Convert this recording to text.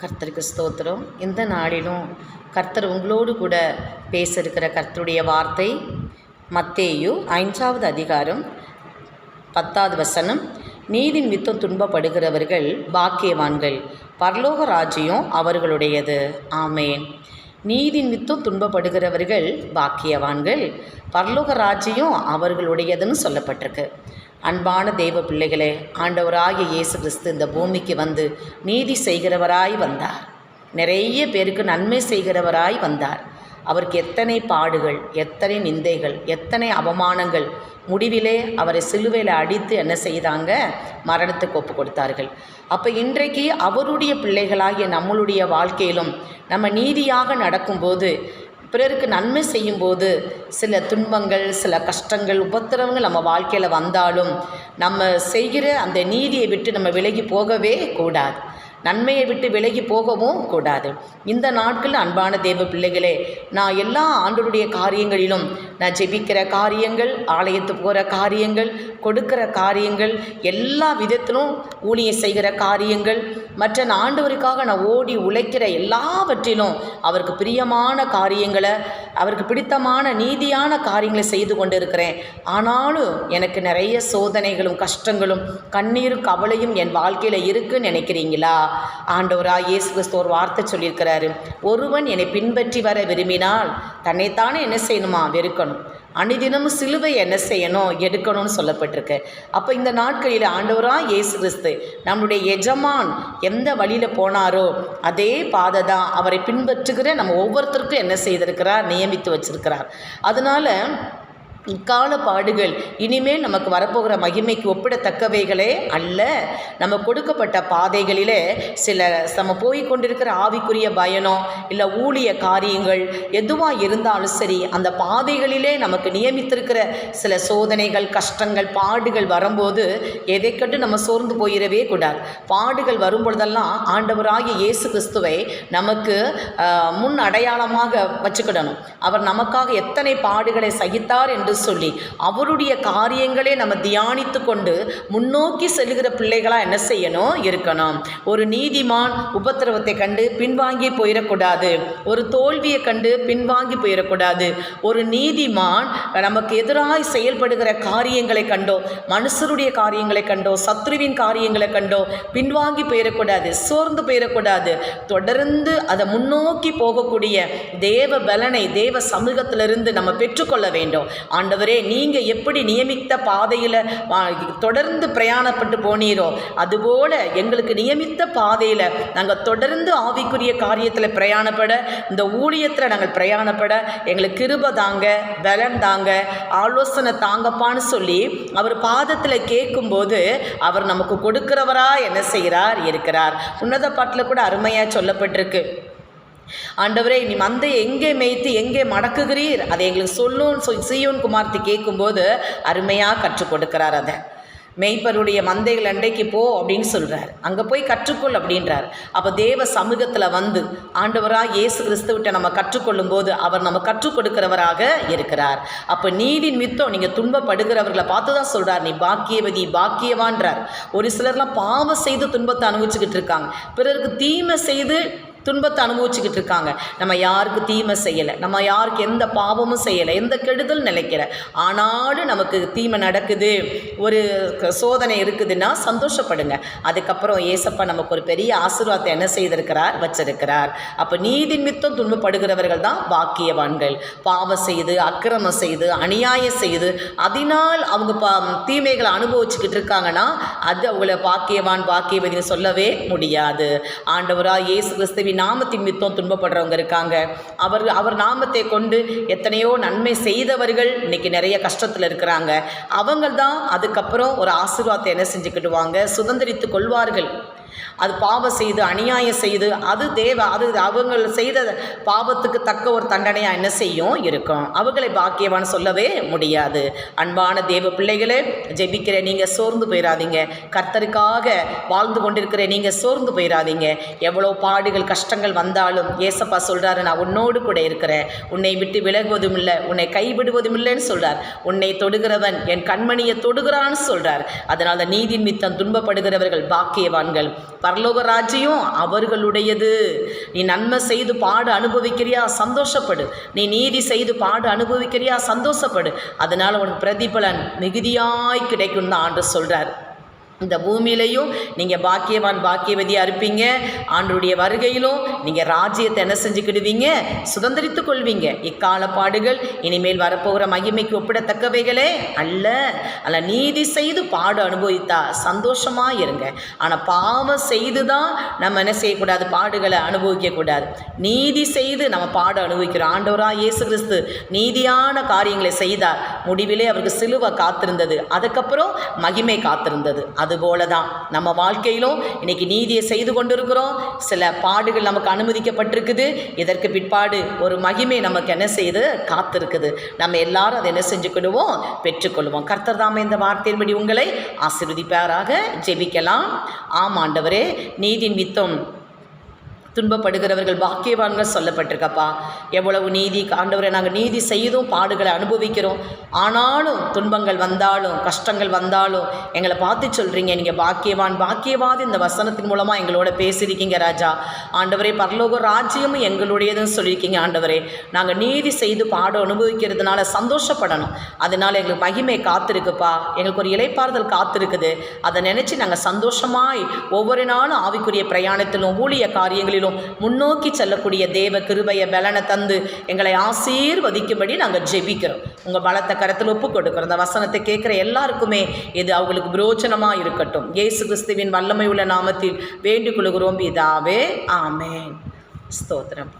கர்த்தருக்கு ஸ்தோத்திரம். இந்த நாளிலும் கர்த்தர் உங்களோடு கூட பேச இருக்கிற கர்த்தருடைய வார்த்தை மத்தேயு ஐந்தாவது அதிகாரம் பத்தாவது வசனம். நீதின் வித்தம் துன்பப்படுகிறவர்கள் பாக்கியவான்கள் பரலோக ராஜ்யம் அவர்களுடையது. ஆமேன். நீதின் வித்தம் துன்பப்படுகிறவர்கள் பாக்கியவான்கள் பரலோக ராஜ்யம் அவர்களுடையதுன்னு சொல்லப்பட்டிருக்கு. அன்பான தெய்வ பிள்ளைகளே ஆண்டவராகிய இயேசு கிறிஸ்து இந்த பூமிக்கு வந்து நீதி செய்கிறவராய் வந்தார். நிறைய பேருக்கு நன்மை செய்கிறவராய் வந்தார். அவருக்கு எத்தனை பாடுகள் எத்தனை நிந்தைகள் எத்தனை அவமானங்கள் முடிவிலே அவரை சிலுவையில் அடித்து என்ன செய்தாங்க? மரணத்துக்கு ஒப்பு கொடுத்தார்கள். அப்போ இன்றைக்கு அவருடைய பிள்ளைகளாகிய நம்மளுடைய வாழ்க்கையிலும் நம்ம நீதியாக நடக்கும்போது பிறருக்கு நன்மை செய்யும்போது சில துன்பங்கள் சில கஷ்டங்கள் உபத்திரவங்கள் நம்ம வாழ்க்கையில் வந்தாலும் நம்ம செய்கிற அந்த நீதியை விட்டு நம்ம விலகி போகவே கூடாது. நன்மையை விட்டு விலகி போகவும் கூடாது. இந்த நாட்கள் அன்பான தேவ பிள்ளைகளே நான் எல்லா ஆண்டருடைய காரியங்களிலும் நான் ஜெபிக்கிற காரியங்கள் ஆலயத்துக்கு போகிற காரியங்கள் கொடுக்கிற காரியங்கள் எல்லா விதத்திலும் ஊழியம் செய்கிற காரியங்கள் மற்ற நான் ஆண்டவருக்காக நான் ஓடி உழைக்கிற எல்லாவற்றிலும் அவருக்கு பிரியமான காரியங்களை அவருக்கு பிடித்தமான நீதியான காரியங்களை செய்து கொண்டு இருக்கிறேன் ஆனாலும் எனக்கு நிறைய சோதனைகளும் கஷ்டங்களும் கண்ணீரும் கவலையும் என் வாழ்க்கையில் இருக்குன்னு நினைக்கிறீங்களா? ஆண்டவராக இயேசு கிறிஸ்து ஒரு வார்த்தை சொல்லியிருக்கிறாரு. ஒருவன் என்னை பின்பற்றி வர விரும்பினால் தன்னைத்தானே என்ன செய்யணுமா? வெறுக்கணும். அனுதினமும் சிலுவை என்ன செய்யணும்? எடுக்கணும்னு சொல்லப்பட்டிருக்கு. அப்போ இந்த நாட்களில் ஆண்டவராக இயேசு கிறிஸ்து நம்முடைய எஜமான் எந்த வழியில் போனாரோ அதே பாதை தான் அவரை பின்பற்றுகிற நம்ம ஒவ்வொருத்தருக்கும் என்ன செய்திருக்கிறார்? நியமித்து வச்சிருக்கிறார். அதனால் இக்கால பாடுகள். இனிமேல் நமக்கு வரப்போகிற மகிமைக்கு ஒப்பிடத்தக்கவைகளே அல்ல. நம்ம கொடுக்கப்பட்ட பாதைகளிலே சில நம்ம போய் கொண்டிருக்கிற ஆவிக்குரிய பயணம் இல்லை ஊழிய காரியங்கள் எதுவாக இருந்தாலும் சரி அந்த பாதைகளிலே நமக்கு நியமித்திருக்கிற சில சோதனைகள் கஷ்டங்கள் பாடுகள் வரும்போது எதை கண்டு நம்ம சோர்ந்து போயிடவே கூடாது. பாடுகள் வரும்பொழுதெல்லாம் ஆண்டவராகிய இயேசு கிறிஸ்துவை நமக்கு முன் அடையாளமாக வச்சுக்கிடணும். அவர் நமக்காக எத்தனை பாடுகளை சகித்தார் என்று சொல்லி அவருடைய காரியங்களே நம்ம தியானித்து கொண்டு முன்னோக்கி செல்கிற பிள்ளைகளாக என்ன செய்யணும்? இருக்கணும். ஒரு நீதிமான் உபத்திரவத்தை கண்டு பின்வாங்கி போயிடக்கூடாது. ஒரு தோல்வியை கண்டு பின்வாங்கி போயிடக்கூடாது. ஒரு நீதிமான் நமக்கு எதிராக செயல்படுகிற காரியங்களை கண்டோ மனுஷருடைய காரியங்களை கண்டோ சத்ருவின் காரியங்களை கண்டோ பின்வாங்கி போயிடக்கூடாது சோர்ந்து போயிடக்கூடாது. தொடர்ந்து அதை முன்னோக்கி போகக்கூடிய தேவ பலனை தேவ சமூகத்திலிருந்து நம்ம பெற்றுக்கொள்ள வேண்டும். ஆண்டவரே நீங்கள் எப்படி நியமித்த பாதையில் தொடர்ந்து பிரயாணப்பட்டு போனீரோ அதுபோல எங்களுக்கு நியமித்த பாதையில் நாங்கள் தொடர்ந்து ஆவிக்குரிய காரியத்தில் பிரயாணப்பட இந்த ஊழியத்தில் நாங்கள் பிரயாணப்பட எங்களுக்கு கிருப தாங்க பலன் தாங்க ஆலோசனை தாங்கப்பான்னு சொல்லி அவர் பாதத்தில் கேட்கும்போது அவர் நமக்கு கொடுக்கிறவரா என்ன செய்கிறார் இருக்கிறார். உன்னத பாட்டில் கூட அருமையாக சொல்லப்பட்டிருக்கு. ஆண்டவரே நீ மந்தையை எங்கே மேய்த்து எங்கே மடக்குகிறீர்? அதை எங்களுக்கு சொல்லும் சீயோன் குமார்த்தி கேட்கும்போது அருமையாக கற்றுக் கொடுக்கிறார் அதை. மெய்ப்பருடைய மந்தைகள் அண்டைக்கு போ அப்படின்னு சொல்கிறார் அங்கே போய் கற்றுக்கொள் அப்படின்றார். அப்போ தேவ சமூகத்தில் வந்து ஆண்டவராக இயேசு கிறிஸ்துவிட்ட நம்ம கற்றுக்கொள்ளும் போது அவர் நம்ம கற்றுக் கொடுக்கிறவராக இருக்கிறார். அப்போ நீதின் மித்தம் நீங்கள் துன்பப்படுகிறவர்களை பார்த்து தான் சொல்கிறார் நீ பாக்கியவதி பாக்கியவான்றார். ஒரு சிலர்லாம் பாவம் செய்து துன்பத்தை அனுபவிச்சுக்கிட்டு இருக்காங்க. பிறருக்கு தீமை செய்து துன்பத்தை அனுபவிச்சுக்கிட்டு இருக்காங்க நம்ம யாருக்கு தீமை செய்யலை நம்ம யாருக்கு எந்த பாவமும் செய்யலை எந்த கெடுதல் நிலைக்கல. ஆனாலும் நமக்கு தீமை நடக்குது ஒரு சோதனை இருக்குதுன்னா சந்தோஷப்படுங்க. அதுக்கப்புறம் ஏசப்பா நமக்கு ஒரு பெரிய ஆசீர்வாதத்தை என்ன செய்திருக்கிறார்? வச்சிருக்கிறார். அப்போ நீதி மித்தம் துன்பப்படுகிறவர்கள் தான் பாக்கியவான்கள். பாவம் செய்து அக்கிரமம் செய்து அநியாயம் செய்து அதனால் அவங்க பா தீமைகளை அனுபவிச்சுக்கிட்டு இருக்காங்கன்னா அது அவங்கள பாக்கியவான் பாக்கியவதின்னு சொல்லவே முடியாது. ஆண்டவராக இயேசு கிறிஸ்துவின் நாமத்தின் மித்தம் துன்பப்படுறவங்க இருக்காங்க. அவர் அவர் நாமத்தை கொண்டு எத்தனையோ நன்மை செய்தவர்கள் இன்னைக்கு நிறைய கஷ்டத்தில் இருக்கிறாங்க. அவங்க தான் அதுக்கப்புறம் ஒரு ஆசீர்வாதத்தை என்ன செஞ்சுக்கிடுவாங்க? சுதந்திரித்து கொள்வார்கள். அது பாவம் செய்து அநியாயம் செய்து அது தேவ அது அவங்க செய்த பாவத்துக்கு தக்க ஒரு தண்டனையாக என்ன செய்யும்? இருக்கும். அவங்களை பாக்கியவான்னு சொல்லவே முடியாது. அன்பான தேவ பிள்ளைகளே ஜெபிக்கிற நீங்கள் சோர்ந்து போயிடாதீங்க கர்த்தருக்காக வாழ்ந்து கொண்டிருக்கிற நீங்கள் சோர்ந்து போயிடாதீங்க எவ்வளோ பாடுகள் கஷ்டங்கள் வந்தாலும் ஏசப்பா சொல்கிறாரு நான் உன்னோடு கூட இருக்கிறேன். உன்னை விட்டு விலகுவதும் இல்லை. உன்னை கைவிடுவதும் இல்லைன்னு சொல்கிறார் உன்னை தொடுகிறவன் என் கண்மணியை தொடுகிறான்னு சொல்கிறார் அதனால் நீதி நிமித்தம் துன்பப்படுகிறவர்கள் பாக்கியவான்கள். பரலோக ராஜ்யம் அவர்களுடையது. நீ நன்மை செய்து பாடு அனுபவிக்கிறியா? சந்தோஷப்படு. நீ நீதி செய்து பாடு அனுபவிக்கிறியா? சந்தோஷப்படு. அதனால் உனக்கு பிரதிபலன் மிகுதியாய் கிடைக்கும் தான் ஆண்டு சொல்கிறார் இந்த பூமியிலையும் நீங்கள் பாக்கியவான் பாக்கியவதியாக இருப்பீங்க ஆண்டுடைய வருகையிலும் நீங்கள் ராஜ்யத்தை என்ன செஞ்சுக்கிடுவீங்க? சுதந்திரித்து கொள்வீங்க. இக்கால பாடுகள் இனிமேல் வரப்போகிற மகிமைக்கு ஒப்பிடத்தக்கவைகளே அல்ல. அல்ல நீதி செய்து பாடு அனுபவித்தா சந்தோஷமாக இருங்க. ஆனால் பாவம் செய்து தான் நம்ம என்ன செய்யக்கூடாது? பாடுகளை அனுபவிக்கக்கூடாது. நீதி செய்து நம்ம பாடு அனுபவிக்கிறோம் ஆண்டவராக இயேசு கிறிஸ்து நீதியான காரியங்களை செய்தார். முடிவிலே அவருக்கு சிலுவை காத்திருந்தது. அதுக்கப்புறம் மகிமை காத்திருந்தது. அது அதுபோல தான் நம்ம வாழ்க்கையிலும் இன்னைக்கு நீதியை செய்து கொண்டிருக்கிறோம். சில பாடுகள் நமக்கு அனுமதிக்கப்பட்டிருக்குது. இதற்கு பிற்பாடு ஒரு மகிமை நமக்கு என்ன செய்து? காத்திருக்குது. நம்ம எல்லாரும் அதை என்ன செஞ்சுக்கிடுவோம்? பெற்றுக்கொள்வோம். கர்த்தர் தாமே இந்த வார்த்தையின்படி உங்களை ஆசிர்வதிப்பாராக. ஜெபிக்கலாம். ஆம் ஆண்டவரே நீதி மித்தம் துன்பப்படுகிறவர்கள் பாக்கியவான்கள் சொல்லப்பட்டிருக்கப்பா. எவ்வளவு நீதி ஆண்டவரை நாங்கள் நீதி செய்தும் பாடுகளை அனுபவிக்கிறோம். ஆனாலும் துன்பங்கள் வந்தாலும் கஷ்டங்கள் வந்தாலும் எங்களை பார்த்து சொல்கிறீங்க நீங்கள் பாக்கியவான் பாக்கியவாது இந்த வசனத்தின் மூலமாக எங்களோட பேசியிருக்கீங்க ராஜா. ஆண்டவரே பரலோக ராஜ்யமும் எங்களுடையதுன்னு சொல்லியிருக்கீங்க ஆண்டவரே. நாங்கள் நீதி செய்து பாடம் அனுபவிக்கிறதுனால சந்தோஷப்படணும். அதனால் எங்களுக்கு மகிமை காத்திருக்குப்பா. எங்களுக்கு ஒரு இலைப்பாறுதல் காத்திருக்குது. அதை நினச்சி நாங்கள் சந்தோஷமாய் ஒவ்வொரு நாளும் ஆவிக்குரிய பிரயாணத்திலும் ஊழிய காரியங்களிலும் முன்னோக்கி செல்லக்கூடிய தேவ கிருபைய பலனை தந்து எங்களை ஆசீர்வதிக்கும்படி நாங்கள் ஜெபிக்கிறோம். உங்கள் பலத்த கரத்தில் ஒப்பு கொடுக்குறோம். அந்த வசனத்தை கேட்குற எல்லாருக்குமே இது அவங்களுக்கு புரோச்சனமாக இருக்கட்டும். இயேசு கிறிஸ்துவின் வல்லமை உள்ள நாமத்தில் வேண்டிக் கொள்கிறோம் இதாவே ஆமே ஸ்தோத்திரம்.